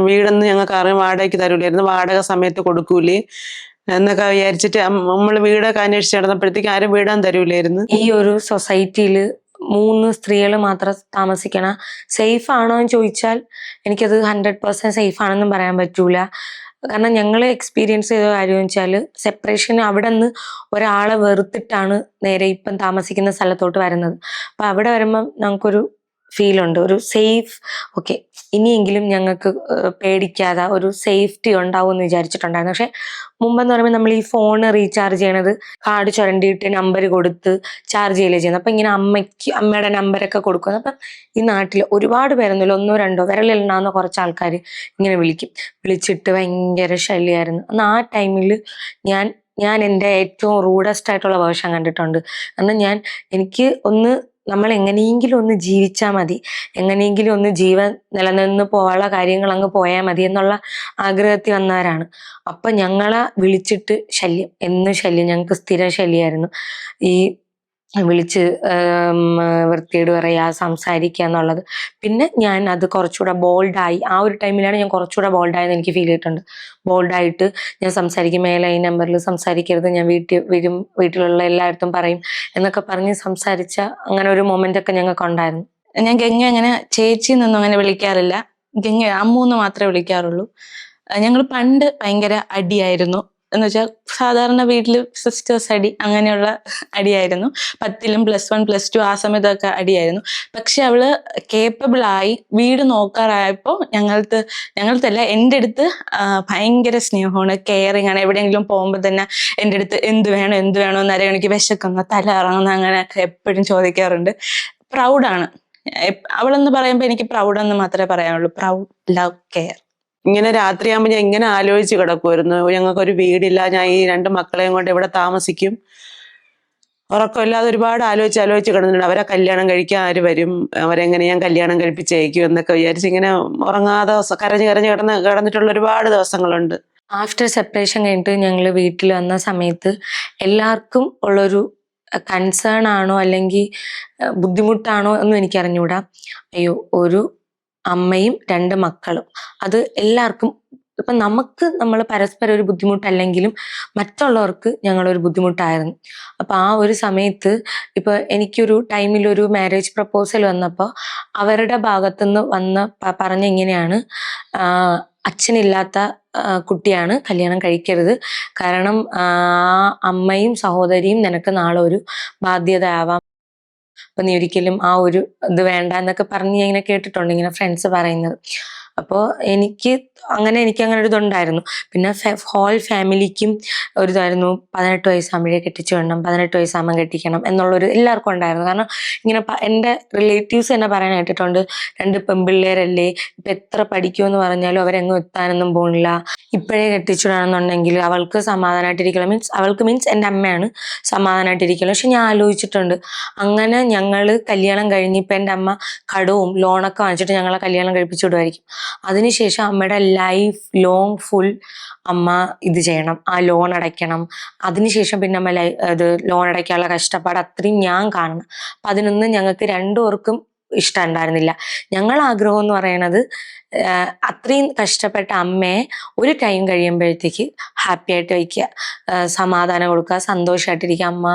വീടൊന്നും ഞങ്ങൾക്ക് അറിയാം വാടകയ്ക്ക് തരൂലായിരുന്നു. വാടക സമയത്ത് കൊടുക്കൂലേ. എന്നൊക്കെ വിചാരിച്ചിട്ട് നമ്മൾ വീടൊക്കെ അന്വേഷിച്ച് നടന്നപ്പോഴത്തേക്ക് ആരും വീടാൻ തരൂലായിരുന്നു. ഈ ഒരു സൊസൈറ്റിയിൽ മൂന്ന് സ്ത്രീകൾ മാത്രം താമസിക്കണ സേഫ് ആണോ എന്ന് ചോദിച്ചാൽ എനിക്കത് ഹൺഡ്രഡ് പെർസെന്റ് സേഫ് ആണെന്നും പറയാൻ പറ്റൂല. കാരണം ഞങ്ങൾ എക്സ്പീരിയൻസ് ചെയ്ത കാര്യം വെച്ചാൽ സെപ്പറേഷൻ അവിടെ നിന്ന് ഒരാളെ വെറുത്തിട്ടാണ് നേരെ ഇപ്പം താമസിക്കുന്ന സ്ഥലത്തോട്ട് വരുന്നത്. അപ്പൊ അവിടെ വരുമ്പം നമുക്കൊരു ഫീൽ ഉണ്ട്. ഒരു സേഫ് ഓക്കെ ഇനിയെങ്കിലും ഞങ്ങൾക്ക് പേടിക്കാതെ ഒരു സേഫ്റ്റി ഉണ്ടാവും എന്ന് വിചാരിച്ചിട്ടുണ്ടായിരുന്നു. പക്ഷെ മുമ്പെന്ന് പറയുമ്പോൾ നമ്മൾ ഈ ഫോൺ റീചാർജ് ചെയ്യണത് കാർഡ് ചുരണ്ടിയിട്ട് നമ്പർ കൊടുത്ത് ചാർജ് ചെയ്യലേ ചെയ്യുന്നത്. അപ്പം ഇങ്ങനെ അമ്മയ്ക്ക് അമ്മയുടെ നമ്പരൊക്കെ കൊടുക്കുന്നത് അപ്പം ഈ നാട്ടിൽ ഒരുപാട് പേരൊന്നുമില്ല. ഒന്നോ രണ്ടോ വിരലിലുണ്ടാകുന്ന കുറച്ച് ആൾക്കാർ ഇങ്ങനെ വിളിക്കും. വിളിച്ചിട്ട് ഭയങ്കര ശല്യമായിരുന്നു. അന്ന് ആ ടൈമിൽ ഞാൻ ഞാൻ എന്റെ ഏറ്റവും റൂഡസ്റ്റ് ആയിട്ടുള്ള വേർഷൻ കണ്ടിട്ടുണ്ട്. എന്നാൽ ഞാൻ എനിക്ക് ഒന്ന് നമ്മൾ എങ്ങനെയെങ്കിലും ഒന്ന് ജീവിച്ചാൽ മതി. എങ്ങനെയെങ്കിലും ഒന്ന് ജീവൻ നിലനിന്ന് പോകാനുള്ള കാര്യങ്ങൾ അങ്ങ് പോയാൽ മതി എന്നുള്ള ആഗ്രഹത്തിൽ വന്നവരാണ്. അപ്പം ഞങ്ങളെ വിളിച്ചിട്ട് ശല്യം. എന്നും ശല്യം. ഞങ്ങൾക്ക് സ്ഥിര ശല്യമായിരുന്നു. ഈ വിളിച്ച് വൃത്തിയോട് പറയാ സംസാരിക്കുക എന്നുള്ളത്. പിന്നെ ഞാൻ അത് കുറച്ചുകൂടെ ബോൾഡായി ആ ഒരു ടൈമിലാണ് ഞാൻ കുറച്ചുകൂടെ ബോൾഡായെന്ന് എനിക്ക് ഫീൽ ചെയ്തിട്ടുണ്ട് ബോൾഡായിട്ട് ഞാൻ സംസാരിക്കും മേലെ ഈ നമ്പറിൽ സംസാരിക്കരുത് ഞാൻ വീട്ടിൽ വരും വീട്ടിലുള്ള എല്ലായിടത്തും പറയും എന്നൊക്കെ പറഞ്ഞ് സംസാരിച്ച അങ്ങനെ ഒരു മൊമെന്റ് ഒക്കെ ഞങ്ങൾക്ക് ഉണ്ടായിരുന്നു. ഞാൻ ഗംഗ അങ്ങനെ ചേച്ചി എന്നൊന്നും അങ്ങനെ വിളിക്കാറില്ല. ഗംഗ അമ്മൂന്ന് മാത്രമേ വിളിക്കാറുള്ളൂ. ഞങ്ങൾ പണ്ട് ഭയങ്കര അടിയായിരുന്നു. എന്ന് വെച്ചാൽ സാധാരണ വീട്ടിൽ സിസ്റ്റേഴ്സ് അടി അങ്ങനെയുള്ള അടിയായിരുന്നു. പത്തിലും പ്ലസ് വൺ പ്ലസ് ടു ആ സമയത്തൊക്കെ അടിയായിരുന്നു. പക്ഷെ അവൾ കേപ്പബിൾ ആയി വീട് നോക്കാറായപ്പോൾ ഞങ്ങൾക്ക് ഞങ്ങൾക്കല്ല എന്റെ അടുത്ത് ഭയങ്കര സ്നേഹമാണ്. കെയറിങ് ആണ്. എവിടെയെങ്കിലും പോകുമ്പോൾ തന്നെ എന്റെ അടുത്ത് എന്ത് വേണം എന്ത് വേണോ എന്ന് അറിയാൻ എനിക്ക് വിശക്കുന്ന. തല ഇറങ്ങുന്ന അങ്ങനെയൊക്കെ എപ്പോഴും ചോദിക്കാറുണ്ട്. പ്രൗഡാണ് അവളെന്ന് പറയുമ്പോൾ എനിക്ക് പ്രൗഡെന്ന് മാത്രമേ പറയാനുള്ളൂ. പ്രൗഡ് ലവ് കെയർ ഇങ്ങനെ രാത്രിയാകുമ്പോൾ ഞാൻ ഇങ്ങനെ ആലോചിച്ച് കിടക്കുമായിരുന്നു ഞങ്ങൾക്കൊരു വീടില്ല. ഞാൻ ഈ രണ്ട് മക്കളെയും കൊണ്ട് ഇവിടെ താമസിക്കും. ഉറക്കമില്ലാതെ ഒരുപാട് ആലോചിച്ച് ആലോചിച്ച് കിടന്നിട്ടുണ്ട്. അവരെ കല്യാണം കഴിക്കാൻ ആര് വരും? അവരെങ്ങനെ ഞാൻ കല്യാണം കഴിപ്പിച്ചയക്കും എന്നൊക്കെ വിചാരിച്ച് ഇങ്ങനെ ഉറങ്ങാതെ കരഞ്ഞ് കരഞ്ഞ് കിടന്ന് കിടന്നിട്ടുള്ള ഒരുപാട് ദിവസങ്ങളുണ്ട്. ആഫ്റ്റർ സെപ്പറേഷൻ കഴിഞ്ഞിട്ട് ഞങ്ങൾ വീട്ടിൽ വന്ന സമയത്ത് എല്ലാവർക്കും ഉള്ളൊരു കൺസേൺ ആണോ അല്ലെങ്കിൽ ബുദ്ധിമുട്ടാണോ എന്നും എനിക്ക് അയ്യോ ഒരു അമ്മയും രണ്ട് മക്കളും. അത് എല്ലാവർക്കും ഇപ്പൊ നമുക്ക് നമ്മൾ പരസ്പരം ഒരു ബുദ്ധിമുട്ടല്ലെങ്കിലും മറ്റുള്ളവർക്ക് ഞങ്ങളൊരു ബുദ്ധിമുട്ടായിരുന്നു. അപ്പൊ ആ ഒരു സമയത്ത് ഇപ്പൊ എനിക്കൊരു ടൈമിൽ ഒരു മാരേജ് പ്രപ്പോസൽ വന്നപ്പോൾ അവരുടെ ഭാഗത്തുനിന്ന് വന്ന പറഞ്ഞ ഇങ്ങനെയാണ് അച്ഛനില്ലാത്ത കുട്ടിയാണ് കല്യാണം കഴിക്കരുത്. കാരണം ആ അമ്മയും സഹോദരിയും നിനക്ക് നാളെ ഒരു ബാധ്യത ആവാം അപ്പൊ നീ ഒരിക്കലും ആ ഒരു ഇത് വേണ്ട എന്നൊക്കെ പറഞ്ഞ് ഇങ്ങനെ കേട്ടിട്ടുണ്ട് ഇങ്ങനെ ഫ്രണ്ട്സ് പറയുന്നത്. അപ്പോൾ എനിക്ക് അങ്ങനെ എനിക്ക് അങ്ങനെ ഒരു ഇതുണ്ടായിരുന്നു. പിന്നെ ഹോൾ ഫാമിലിക്കും ഒരു ഇതായിരുന്നു. പതിനെട്ട് വയസ്സാകുമ്പോഴേ കെട്ടിച്ചു വിടണം പതിനെട്ട് വയസ്സാകുമ്പോൾ കെട്ടിക്കണം എന്നുള്ളൊരു എല്ലാവർക്കും ഉണ്ടായിരുന്നു. കാരണം ഇങ്ങനെ എന്റെ റിലേറ്റീവ്സ് തന്നെ പറയാൻ കേട്ടിട്ടുണ്ട് രണ്ട് പെൺപിള്ളേരല്ലേ ഇപ്പം എത്ര പഠിക്കുമെന്ന് പറഞ്ഞാലും അവരെങ്ങും എത്താനൊന്നും പോണില്ല. ഇപ്പോഴേ കെട്ടിച്ചുവിടാണെന്നുണ്ടെങ്കിൽ അവൾക്ക് സമാധാനമായിട്ടിരിക്കണം മീൻസ് അവൾക്ക് മീൻസ് എന്റെ അമ്മയാണ് സമാധാനമായിട്ടിരിക്കണം പക്ഷെ ഞാൻ ആലോചിച്ചിട്ടുണ്ട് അങ്ങനെ ഞങ്ങൾ കല്യാണം കഴിഞ്ഞ് ഇപ്പം എന്റെ അമ്മ കടവും ലോണൊക്കെ വാങ്ങിച്ചിട്ട് ഞങ്ങളെ കല്യാണം കഴിപ്പിച്ചു വിടുമായിരിക്കും അതിനുശേഷം അമ്മയുടെ ലൈഫ് ലോങ് ഫുൾ അമ്മ ഇത് ചെയ്യണം ആ ലോൺ അടയ്ക്കണം. അതിനുശേഷം പിന്നെ അമ്മ ലൈ ഇത് ലോൺ അടയ്ക്കാനുള്ള കഷ്ടപ്പാട് അത്രയും ഞാൻ കാണണം. അപ്പം അതിനൊന്നും ഞങ്ങൾക്ക് രണ്ടുപേർക്കും ഇഷ്ടം ഉണ്ടായിരുന്നില്ല ഞങ്ങൾ ആഗ്രഹം എന്ന് പറയണത് അത്രയും കഷ്ടപ്പെട്ട അമ്മയെ ഒരു ടൈം കഴിയുമ്പോഴത്തേക്ക് ഹാപ്പി ആയിട്ട് വയ്ക്കുക സമാധാനം കൊടുക്കുക സന്തോഷമായിട്ടിരിക്കുക അമ്മ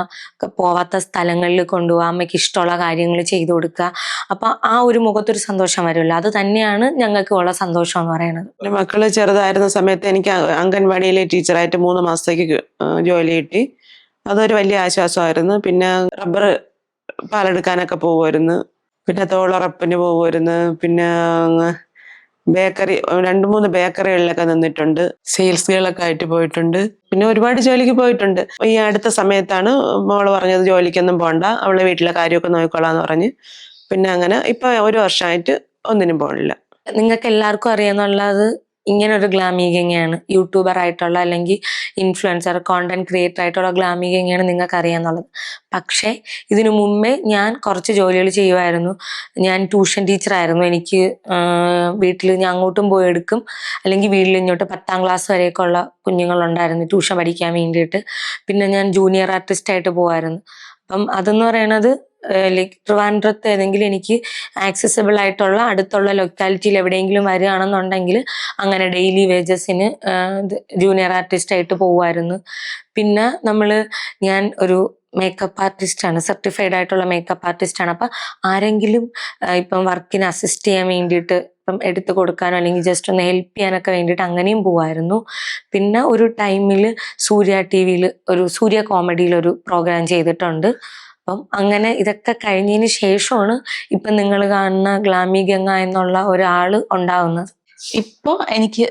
പോവാത്ത സ്ഥലങ്ങളിൽ കൊണ്ടുപോകുക അമ്മയ്ക്ക് ഇഷ്ടമുള്ള കാര്യങ്ങൾ ചെയ്തു കൊടുക്കുക അപ്പൊ ആ ഒരു മുഖത്തൊരു സന്തോഷം വരുമല്ലോ അത് തന്നെയാണ് ഞങ്ങൾക്ക് ഉള്ള സന്തോഷം എന്ന് പറയുന്നത് മക്കൾ ചെറുതായിരുന്ന സമയത്ത് എനിക്ക് അംഗൻവാടിയിലെ ടീച്ചറായിട്ട് മൂന്ന് മാസത്തേക്ക് ജോലി കിട്ടി അതൊരു വലിയ ആശ്വാസമായിരുന്നു. പിന്നെ റബ്ബർ പാലെടുക്കാനൊക്കെ പോകുമായിരുന്നു പിന്നെ തോളുറപ്പിന് പോകുമായിരുന്നു പിന്നെ ബേക്കറി രണ്ട് മൂന്ന് ബേക്കറികളിലൊക്കെ നിന്നിട്ടുണ്ട്. സെയിൽസുകളൊക്കെ ആയിട്ട് പോയിട്ടുണ്ട്. പിന്നെ ഒരുപാട് ജോലിക്ക് പോയിട്ടുണ്ട്. ഈ അടുത്ത സമയത്താണ് മോൾ പറഞ്ഞത് ജോലിക്കൊന്നും പോകണ്ട അവളെ വീട്ടിലെ കാര്യമൊക്കെ നോക്കിക്കോളാന്ന് പറഞ്ഞ്. പിന്നെ അങ്ങനെ ഇപ്പൊ ഒരു വർഷമായിട്ട് ഒന്നിനും പോകണില്ല നിങ്ങൾക്ക് എല്ലാവർക്കും അറിയാന്നുള്ളത് ഇങ്ങനെ ഒരു ഗ്ലാമീകങ്ങയാണ്. യൂട്യൂബർ ആയിട്ടുള്ള അല്ലെങ്കിൽ ഇൻഫ്ലുവൻസർ കോണ്ടന്റ് ക്രിയേറ്റർ ആയിട്ടുള്ള ഗ്ലാമീകങ്ങയാണ് നിങ്ങൾക്ക് അറിയാന്നുള്ളത് പക്ഷേ ഇതിനു മുമ്പേ ഞാൻ കുറച്ച് ജോലികൾ ചെയ്യുമായിരുന്നു. ഞാൻ ട്യൂഷൻ ടീച്ചർ ആയിരുന്നു. എനിക്ക് വീട്ടിൽ ഞാൻ അങ്ങോട്ടും പോയി എടുക്കും. അല്ലെങ്കിൽ വീട്ടിൽ ഇങ്ങോട്ട് പത്താം ക്ലാസ് വരെയൊക്കെ ഉള്ള കുഞ്ഞുങ്ങളുണ്ടായിരുന്നു ട്യൂഷൻ പഠിക്കാൻ വേണ്ടിയിട്ട്. പിന്നെ ഞാൻ ജൂനിയർ ആർട്ടിസ്റ്റ് ആയിട്ട് പോകുമായിരുന്നു അപ്പം അതെന്ന് പറയണത് ലൈക്ക് ട്രിവാൻഡ്രത്ത് ഏതെങ്കിലും എനിക്ക് ആക്സസിബിൾ ആയിട്ടുള്ള അടുത്തുള്ള ലൊക്കാലിറ്റിയിൽ എവിടെയെങ്കിലും വരികയാണെന്നുണ്ടെങ്കിൽ അങ്ങനെ ഡെയിലി വേജസിന് ജൂനിയർ ആർട്ടിസ്റ്റ് ആയിട്ട് പോകുമായിരുന്നു. പിന്നെ നമ്മൾ ഞാൻ ഒരു മേക്കപ്പ് ആർട്ടിസ്റ്റാണ് സർട്ടിഫൈഡ് ആയിട്ടുള്ള മേക്കപ്പ് ആർട്ടിസ്റ്റാണ് അപ്പം ആരെങ്കിലും ഇപ്പം വർക്കിന് അസിസ്റ്റ് ചെയ്യാൻ വേണ്ടിയിട്ട് ഇപ്പം എടുത്തു കൊടുക്കാനോ അല്ലെങ്കിൽ ജസ്റ്റ് ഒന്ന് ഹെൽപ്പ് ചെയ്യാനൊക്കെ വേണ്ടിയിട്ട് അങ്ങനെയും പോവായിരുന്നു പിന്നെ ഒരു ടൈമിൽ സൂര്യ ടി വിയിൽ ഒരു സൂര്യ കോമഡിയിൽ ഒരു പ്രോഗ്രാം ചെയ്തിട്ടുണ്ട്. അപ്പം അങ്ങനെ ഇതൊക്കെ കഴിഞ്ഞതിന് ശേഷമാണ് ഇപ്പൊ നിങ്ങൾ കാണുന്ന ഗ്ലാമി ഗംഗ എന്നുള്ള ഒരാൾ ഉണ്ടാവുന്നത്. ഇപ്പോൾ എനിക്ക്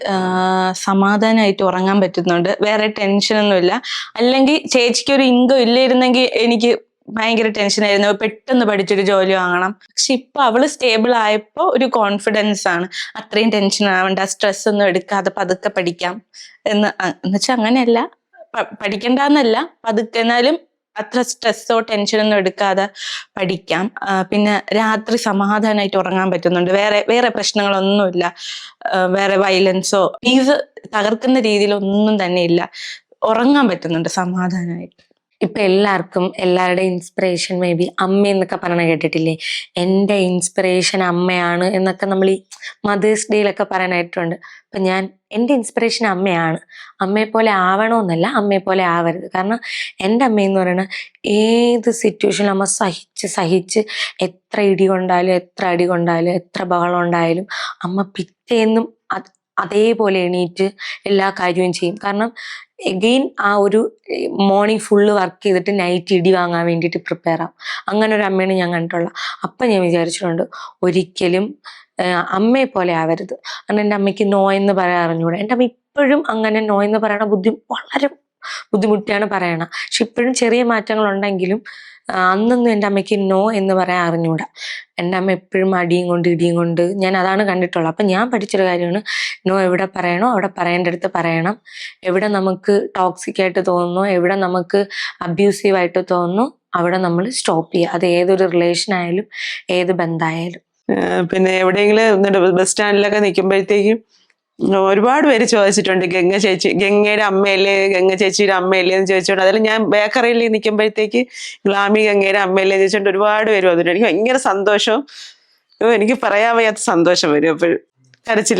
സമാധാനമായിട്ട് ഉറങ്ങാൻ പറ്റുന്നുണ്ട്. വേറെ ടെൻഷനൊന്നുമില്ല അല്ലെങ്കിൽ ചേച്ചിക്ക് ഒരു ഇൻകം ഇല്ലായിരുന്നെങ്കിൽ എനിക്ക് ഭയങ്കര ടെൻഷനായിരുന്നു പെട്ടെന്ന് പഠിച്ചൊരു ജോലി വാങ്ങണം. പക്ഷെ ഇപ്പൊ അവൾ സ്റ്റേബിൾ ആയപ്പോ ഒരു കോൺഫിഡൻസ് ആണ്. അത്രയും ടെൻഷൻ ആവണ്ട സ്ട്രെസ് ഒന്നും എടുക്കാതെ പതുക്കെ പഠിക്കാം എന്ന് എന്ന് വെച്ചാൽ അങ്ങനെയല്ല. പഠിക്കണ്ടെന്നല്ല. പതുക്കെ എന്നാലും അത്ര സ്ട്രെസ്സോ ടെൻഷനൊന്നും എടുക്കാതെ പഠിക്കാം. പിന്നെ രാത്രി സമാധാനമായിട്ട് ഉറങ്ങാൻ പറ്റുന്നുണ്ട്. വേറെ വേറെ പ്രശ്നങ്ങളൊന്നുമില്ല. വേറെ വയലൻസോ ഫീസ് തകർക്കുന്ന രീതിയിലൊന്നും തന്നെ ഇല്ല. ഉറങ്ങാൻ പറ്റുന്നുണ്ട് സമാധാനമായിട്ട് ഇപ്പൊ എല്ലാവർക്കും എല്ലാവരുടെയും ഇൻസ്പിറേഷൻ മേ ബി അമ്മ എന്നൊക്കെ പറഞ്ഞ കേട്ടിട്ടില്ലേ? എന്റെ ഇൻസ്പിറേഷൻ അമ്മയാണ് എന്നൊക്കെ നമ്മൾ ഈ മദേഴ്സ് ഡേയിലൊക്കെ പറയാനായിട്ടുണ്ട് അപ്പൊ ഞാൻ എന്റെ ഇൻസ്പിറേഷൻ അമ്മയാണ്. അമ്മയെ പോലെ ആവണമെന്നല്ല അമ്മയെ പോലെ ആവരുത്. കാരണം എന്റെ അമ്മയെന്ന് പറയുന്നത് ഏത് സിറ്റുവേഷനിലും അമ്മ സഹിച്ച് സഹിച്ച് എത്ര ഇടി കൊണ്ടാലും എത്ര അടി കൊണ്ടാലും എത്ര ബഹളം ഉണ്ടായാലും അമ്മ പിറ്റേന്നും അതേപോലെ എണീറ്റ് എല്ലാ കാര്യവും ചെയ്യും. കാരണം എഗെയിൻ ആ ഒരു മോർണിംഗ് ഫുള്ള് വർക്ക് ചെയ്തിട്ട് നൈറ്റ് ഇടി വാങ്ങാൻ വേണ്ടിയിട്ട് പ്രിപ്പയർ ആവും. അങ്ങനെ ഒരു അമ്മയാണ് ഞാൻ കണ്ടിട്ടുള്ളത് അപ്പം ഞാൻ വിചാരിച്ചിട്ടുണ്ട് ഒരിക്കലും അമ്മയെ പോലെ ആവരുത്. കാരണം എന്റെ അമ്മയ്ക്ക് നോ എന്ന് പറയാൻ അറിഞ്ഞൂടാ എന്റെ അമ്മ ഇപ്പോഴും അങ്ങനെ നോ എന്ന് പറയണ ബുദ്ധി വളരെ ബുദ്ധിമുട്ടിയാണ് പറയണ. പക്ഷെ ഇപ്പോഴും ചെറിയ ആഹ് അന്നൊന്നും എന്റെ അമ്മയ്ക്ക് നോ എന്ന് പറയാൻ അറിഞ്ഞൂടാ. എന്റെ അമ്മ എപ്പോഴും അടിയും കൊണ്ട് ഇടിയും കൊണ്ട് ഞാൻ അതാണ് കണ്ടിട്ടുള്ളത്. അപ്പം ഞാൻ പഠിച്ചൊരു കാര്യമാണ് നോ എവിടെ പറയണോ അവിടെ പറയേണ്ടടുത്ത് പറയണം. എവിടെ നമുക്ക് ടോക്സിക് ആയിട്ട് തോന്നുന്നു എവിടെ നമുക്ക് അബ്യൂസീവ് ആയിട്ട് തോന്നുന്നു അവിടെ നമ്മൾ സ്റ്റോപ്പ് ചെയ്യുക. അത് ഏതൊരു റിലേഷൻ ആയാലും ഏത് ബന്ധമായാലും. പിന്നെ എവിടെയെങ്കിലും ബസ് സ്റ്റാൻഡിലൊക്കെ നിൽക്കുമ്പോഴത്തേക്കും ഒരുപാട് പേര് ചോദിച്ചിട്ടുണ്ട് ഗംഗ ചേച്ചി ഗംഗയുടെ അമ്മയല്ലേ ഗംഗ ചേച്ചിയുടെ അമ്മയല്ലേ എന്ന് ചോദിച്ചോണ്ട്. അതിൽ ഞാൻ ബേക്കറിയിൽ നിൽക്കുമ്പോഴത്തേക്ക് ഗ്ലാമി ഗംഗയുടെ അമ്മയല്ലേ ചോദിച്ചോണ്ട് ഒരുപാട് പേര് വന്നിട്ടുണ്ട്. എനിക്ക് ഭയങ്കര സന്തോഷം എനിക്ക് പറയാൻ വയ്യാത്ത സന്തോഷം വരും അപ്പോഴും കരച്ചിൽ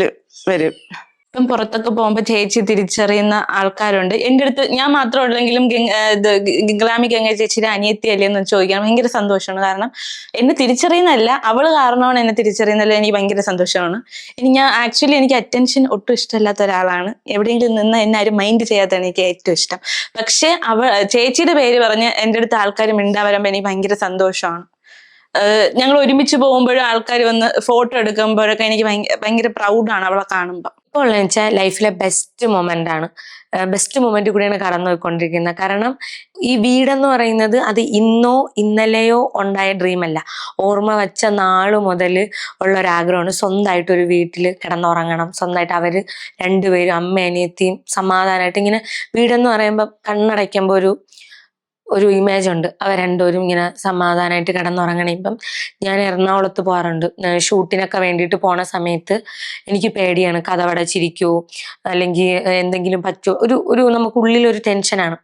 വരും. ഇപ്പം പുറത്തൊക്കെ പോകുമ്പോൾ ചേച്ചി തിരിച്ചറിയുന്ന ആൾക്കാരുണ്ട്. എന്റെ അടുത്ത് ഞാൻ മാത്രം ഉള്ളെങ്കിലും ഇത് ഗ്ലാമി ഗംഗ ചേച്ചിയുടെ അനിയത്തി അല്ലേ എന്ന് ചോദിക്കാൻ ഭയങ്കര സന്തോഷമാണ്. കാരണം എന്നെ തിരിച്ചറിയുന്നല്ല അവൾ കാരണമാണ് എന്നെ തിരിച്ചറിയുന്നല്ലോ എനിക്ക് ഭയങ്കര സന്തോഷമാണ്. ഇനി ഞാൻ ആക്ച്വലി എനിക്ക് അറ്റൻഷൻ ഒട്ടും ഇഷ്ടമല്ലാത്ത ഒരാളാണ്. എവിടെയെങ്കിലും നിന്ന് എന്നെ ആരും മൈൻഡ് ചെയ്യാത്തതാണ് എനിക്ക് ഏറ്റവും ഇഷ്ടം. പക്ഷെ അവൾ ചേച്ചിയുടെ പേര് പറഞ്ഞ് എന്റെ അടുത്ത് ആൾക്കാർ മിണ്ടാ വരുമ്പോൾ എനിക്ക് ഭയങ്കര സന്തോഷമാണ്. ഞങ്ങൾ ഒരുമിച്ച് പോകുമ്പോഴും ആൾക്കാർ വന്ന് ഫോട്ടോ എടുക്കുമ്പോഴൊക്കെ എനിക്ക് ഭയങ്കര പ്രൗഡാണ് അവളെ കാണുമ്പോൾ ഇപ്പോൾ വെച്ചാൽ ലൈഫിലെ ബെസ്റ്റ് മൊമെന്റ് ആണ്. ബെസ്റ്റ് മൊമെന്റ് കൂടിയാണ് കടന്നു പോയിക്കൊണ്ടിരിക്കുന്നത് കാരണം ഈ വീടെന്ന് പറയുന്നത് അത് ഇന്നോ ഇന്നലെയോ ഉണ്ടായ ഡ്രീം അല്ല. ഓർമ്മ വെച്ച നാൾ മുതൽ ഉള്ള സ്വന്തമായിട്ട് ഒരു വീട്ടിൽ കിടന്നുറങ്ങണം. സ്വന്തമായിട്ട് അവർ രണ്ടുപേരും അമ്മ അനിയത്തിയും സമാധാനമായിട്ട് ഇങ്ങനെ വീടെന്ന് പറയുമ്പോൾ കണ്ണടയ്ക്കുമ്പോൾ ഒരു ഒരു ഇമേജ് ഉണ്ട്. അവർ രണ്ടുപേരും ഇങ്ങനെ സമാധാനമായിട്ട് കിടന്നുറങ്ങണിപ്പം ഞാൻ എറണാകുളത്ത് പോകാറുണ്ട്. ഷൂട്ടിനൊക്കെ വേണ്ടിയിട്ട് പോണ സമയത്ത് എനിക്ക് പേടിയാണ്. കഥ വടച്ചിരിക്കുമോ അല്ലെങ്കിൽ എന്തെങ്കിലും പറ്റുമോ ഒരു ഒരു നമുക്കുള്ളിൽ ഒരു ടെൻഷനാണ്.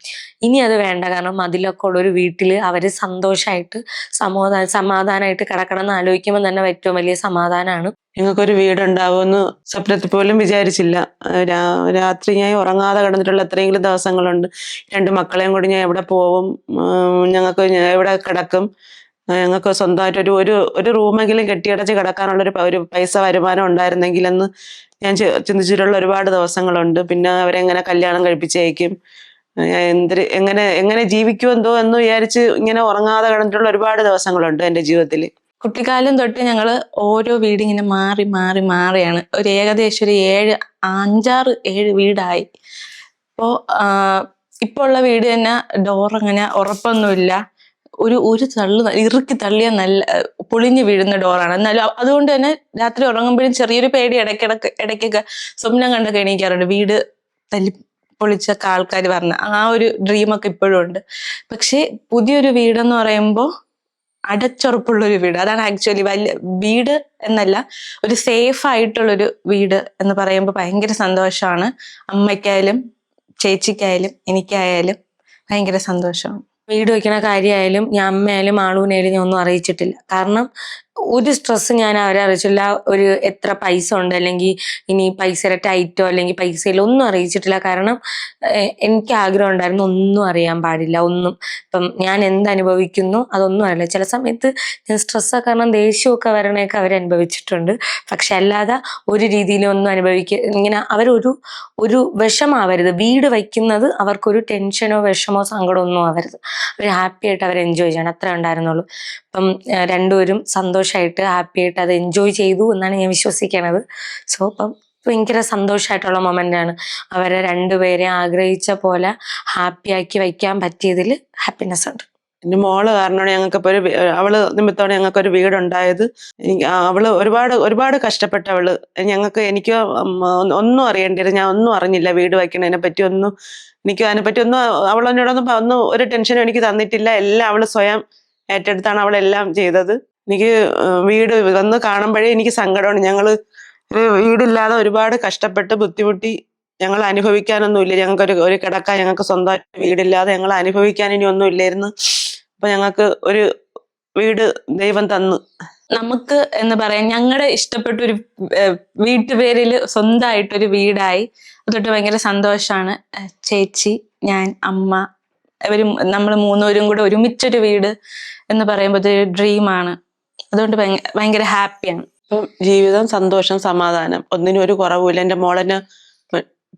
ഇനി അത് വേണ്ട. കാരണം അതിലൊക്കെ ഉള്ള ഒരു വീട്ടിൽ അവർ സന്തോഷമായിട്ട് സമാധാന സമാധാനമായിട്ട് കിടക്കണം എന്ന് ആലോചിക്കുമ്പോൾ തന്നെ ഏറ്റവും വലിയ സമാധാനമാണ് ഞങ്ങൾക്കൊരു വീടുണ്ടാവുമെന്ന് സ്വപ്നത്തിൽ പോലും വിചാരിച്ചില്ല. രാത്രി ഞാൻ ഉറങ്ങാതെ കിടന്നിട്ടുള്ള എത്രയെങ്കിലും ദിവസങ്ങളുണ്ട്. രണ്ട് മക്കളെയും കൂടി ഞാൻ എവിടെ പോവും? ഞങ്ങൾക്ക് എവിടെ കിടക്കും? ഞങ്ങൾക്ക് സ്വന്തമായിട്ട് ഒരു ഒരു ഒരു റൂമെങ്കിലും കെട്ടിയടച്ച് കിടക്കാനുള്ള ഒരു പൈസ വരുമാനം ഉണ്ടായിരുന്നെങ്കിലെന്ന് ഞാൻ ചിന്തിച്ചിട്ടുള്ള ഒരുപാട് ദിവസങ്ങളുണ്ട്. പിന്നെ അവരെങ്ങനെ കല്യാണം കഴിപ്പിച്ചേക്കും എന്ത് എങ്ങനെ എങ്ങനെ ജീവിക്കുമെന്തോ എന്ന് വിചാരിച്ച് ഇങ്ങനെ ഉറങ്ങാതെ കിടന്നിട്ടുള്ള ഒരുപാട് ദിവസങ്ങളുണ്ട് എന്റെ ജീവിതത്തിൽ കുട്ടിക്കാലം തൊട്ട് ഞങ്ങൾ ഓരോ വീട് ഇങ്ങനെ മാറി മാറി മാറിയാണ്. ഒരു ഏകദേശം ഒരു ഏഴ് അഞ്ചാറ് ഏഴ് വീടായി. അപ്പോൾ ഇപ്പോൾ ഉള്ള വീട് തന്നെ ഡോർ അങ്ങനെ ഉറപ്പൊന്നുമില്ല. ഒരു ഒരു തള്ളു ഇറുക്കി തള്ളിയ നല്ല പൊളിഞ്ഞു വീഴുന്ന ഡോറാണ് എന്നാലും അതുകൊണ്ട് തന്നെ രാത്രി ഉറങ്ങുമ്പോഴും ചെറിയൊരു പേടി ഇടയ്ക്കിടക്ക് ഇടയ്ക്കൊക്കെ സ്വപ്നം കണ്ടൊക്കെ എണീക്കാറുണ്ട്. വീട് തല്ലി പൊളിച്ചൊക്കെ ആൾക്കാർ പറഞ്ഞ ആ ഒരു ഡ്രീമൊക്കെ ഇപ്പോഴും ഉണ്ട്. പക്ഷേ പുതിയൊരു വീടെന്ന് പറയുമ്പോൾ അടച്ചുറപ്പുള്ള ഒരു വീട്. അതാണ് ആക്ച്വലി വലിയ വീട് എന്നല്ല ഒരു സേഫ് ആയിട്ടുള്ളൊരു വീട് എന്ന് പറയുമ്പോൾ ഭയങ്കര സന്തോഷമാണ്. അമ്മയ്ക്കായാലും ചേച്ചിക്കായാലും എനിക്കായാലും ഭയങ്കര സന്തോഷമാണ്. വീട് വെക്കുന്ന കാര്യമായാലും ഞാൻ അമ്മയായാലും ആളൂനായാലും ഞാൻ ഒന്നും അറിയിച്ചിട്ടില്ല. കാരണം ഒരു സ്ട്രെസ് ഞാൻ അവരെ അറിയിച്ചില്ല ഒരു എത്ര പൈസ ഉണ്ട് അല്ലെങ്കിൽ ഇനി പൈസയുടെ ടൈറ്റോ അല്ലെങ്കിൽ പൈസയിലോ ഒന്നും അറിയിച്ചിട്ടില്ല. കാരണം എനിക്ക് ആഗ്രഹം ഉണ്ടായിരുന്നു ഒന്നും അറിയാൻ പാടില്ല. ഒന്നും. ഇപ്പം ഞാൻ എന്ത് അനുഭവിക്കുന്നു അതൊന്നും അറിയില്ല. ചില സമയത്ത് ഞാൻ സ്ട്രെസ്സൊക്കെ കാരണം ദേഷ്യമൊക്കെ വരണേക്ക് അവർ അനുഭവിച്ചിട്ടുണ്ട്. പക്ഷെ അല്ലാതെ ഒരു രീതിയിലും ഒന്നും അനുഭവിക്ക ഇങ്ങനെ അവരൊരു ഒരു വിഷമാവരുത്. വീട് വയ്ക്കുന്നത് അവർക്കൊരു ടെൻഷനോ വിഷമോ സങ്കടമോ ഒന്നും ആവരുത്. അവർ ഹാപ്പി ആയിട്ട് അവർ എൻജോയ് ചെയ്യണം. അത്രേ ഉണ്ടായിരുന്നുള്ളൂ. അപ്പം രണ്ടുപേരും സന്തോഷമായിട്ട് ഹാപ്പി ആയിട്ട് അത് എൻജോയ് ചെയ്തു എന്നാണ് ഞാൻ വിശ്വസിക്കണത്. സോ അപ്പം ഭയങ്കര സന്തോഷമായിട്ടുള്ള മൊമെന്റ് ആണ് അവരെ രണ്ടുപേരെ ആഗ്രഹിച്ച പോലെ ഹാപ്പിയാക്കി വയ്ക്കാൻ പറ്റിയതിൽ ഹാപ്പിനെസ് ഉണ്ട്. എന്റെ മോൾ കാരണമാണ് ഞങ്ങൾക്ക് ഒരു അവൾ നിമിത്തമാണ് ഞങ്ങൾക്ക് ഒരു വീടുണ്ടായത് അവൾ ഒരുപാട് ഒരുപാട് കഷ്ടപ്പെട്ടവൾ. ഞങ്ങൾക്ക് എനിക്ക് ഒന്നും അറിയേണ്ടിയിരുന്നു ഞാൻ ഒന്നും അറിഞ്ഞില്ല വീട് വയ്ക്കണതിനെ പറ്റി ഒന്നും. എനിക്ക് അതിനെപ്പറ്റി ഒന്നും അവളെന്നോടൊന്നും ഒന്നും ഒരു ടെൻഷനും എനിക്ക് തന്നിട്ടില്ല. എല്ലാം അവൾ സ്വയം ഏറ്റെടുത്താണ് അവളെല്ലാം ചെയ്തത്. എനിക്ക് വീട് വന്ന് കാണുമ്പോഴേ എനിക്ക് സങ്കടമാണ്. ഞങ്ങൾ വീടില്ലാതെ ഒരുപാട് കഷ്ടപ്പെട്ട് ബുദ്ധിമുട്ടി ഞങ്ങൾ അനുഭവിക്കാനൊന്നുമില്ല. ഞങ്ങൾക്കൊരു ഒരു കിടക്കാൻ ഞങ്ങൾക്ക് സ്വന്തമായിട്ട് വീടില്ലാതെ ഞങ്ങൾ അനുഭവിക്കാൻ ഇനി ഒന്നും ഇല്ലായിരുന്നു. അപ്പൊ ഞങ്ങൾക്ക് ഒരു വീട് ദൈവം തന്നു. നമുക്ക് എന്ന് പറയാൻ ഞങ്ങളുടെ ഇഷ്ടപ്പെട്ട ഒരു വീട്ടുപേരിൽ സ്വന്തമായിട്ടൊരു വീടായി. അതൊട്ട് ഭയങ്കര സന്തോഷമാണ്. ചേച്ചി ഞാൻ അമ്മ ഇവരും നമ്മൾ മൂന്നുപേരും കൂടെ ഒരുമിച്ചൊരു വീട് എന്ന് പറയുമ്പോൾ ഒരു ഡ്രീമാണ് അതുകൊണ്ട് ഭയങ്കര ഹാപ്പിയാണ് ഇപ്പം ജീവിതം സന്തോഷം സമാധാനം. ഒന്നിനും ഒരു കുറവുമില്ല. എന്റെ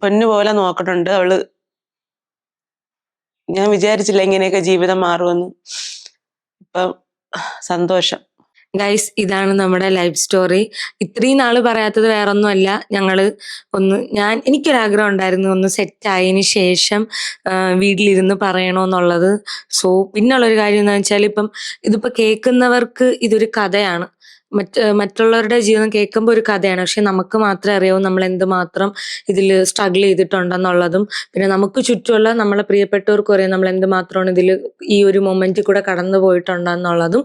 പൊന്നു പോലെ നോക്കണുണ്ട്. അവൾ ഞാൻ വിചാരിച്ചില്ല ഇങ്ങനെയൊക്കെ ജീവിതം മാറുമെന്ന്. ഇപ്പം സന്തോഷം. ഗൈസ് ഇതാണ് നമ്മുടെ ലൈഫ് സ്റ്റോറി ഇത്രയും നാൾ പറയാത്തത് വേറൊന്നുമല്ല. ഞങ്ങൾ ഒന്ന് ഞാൻ എനിക്കൊരാഗ്രഹം ഉണ്ടായിരുന്നു ഒന്ന് സെറ്റ് ആയതിന് ശേഷം വീട്ടിലിരുന്ന് പറയണമെന്നുള്ളത് സോ പിന്നുള്ളൊരു കാര്യം എന്ന് വെച്ചാൽ ഇപ്പം ഇതിപ്പോ കേൾക്കുന്നവർക്ക് ഇതൊരു കഥയാണ്. മറ്റ് മറ്റുള്ളവരുടെ ജീവിതം കേൾക്കുമ്പോൾ ഒരു കഥയാണ്. പക്ഷെ നമുക്ക് മാത്രമേ അറിയാവൂ നമ്മൾ എന്ത് മാത്രം ഇതിൽ സ്ട്രഗിൾ ചെയ്തിട്ടുണ്ടെന്നുള്ളതും. പിന്നെ നമുക്ക് ചുറ്റുമുള്ള നമ്മളെ പ്രിയപ്പെട്ടവർക്കും അറിയാം നമ്മൾ എന്തുമാത്രമാണ് ഇതിൽ ഈ ഒരു മൊമെന്റിൽ കൂടെ കടന്നു പോയിട്ടുണ്ടെന്നുള്ളതും.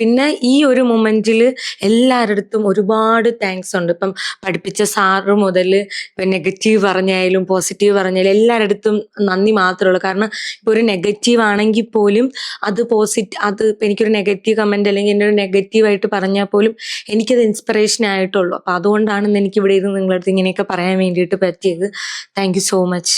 പിന്നെ ഈ ഒരു മൊമെന്റിൽ എല്ലാവരുടെ ഒരുപാട് താങ്ക്സ് ഉണ്ട്. ഇപ്പം പഠിപ്പിച്ച സാറ് മുതൽ ഇപ്പം നെഗറ്റീവ് പറഞ്ഞായാലും പോസിറ്റീവ് പറഞ്ഞാലും എല്ലാവരുടെ നന്ദി മാത്രമേ കാരണം ഇപ്പോൾ ഒരു നെഗറ്റീവ് ആണെങ്കിൽ പോലും അത് പോസിറ്റീവ് അത് എനിക്കൊരു നെഗറ്റീവ് കമന്റ് അല്ലെങ്കിൽ എന്റെ ഒരു നെഗറ്റീവായിട്ട് പറഞ്ഞാൽ പോലും എനിക്കത് ഇൻസ്പിറേഷൻ ആയിട്ടുള്ളൂ. അപ്പം അതുകൊണ്ടാണ് എനിക്ക് ഇവിടെ ഇരുന്ന് നിങ്ങളടുത്ത് ഇങ്ങനെയൊക്കെ പറയാൻ വേണ്ടിയിട്ട് പറ്റിയത്. Thank so much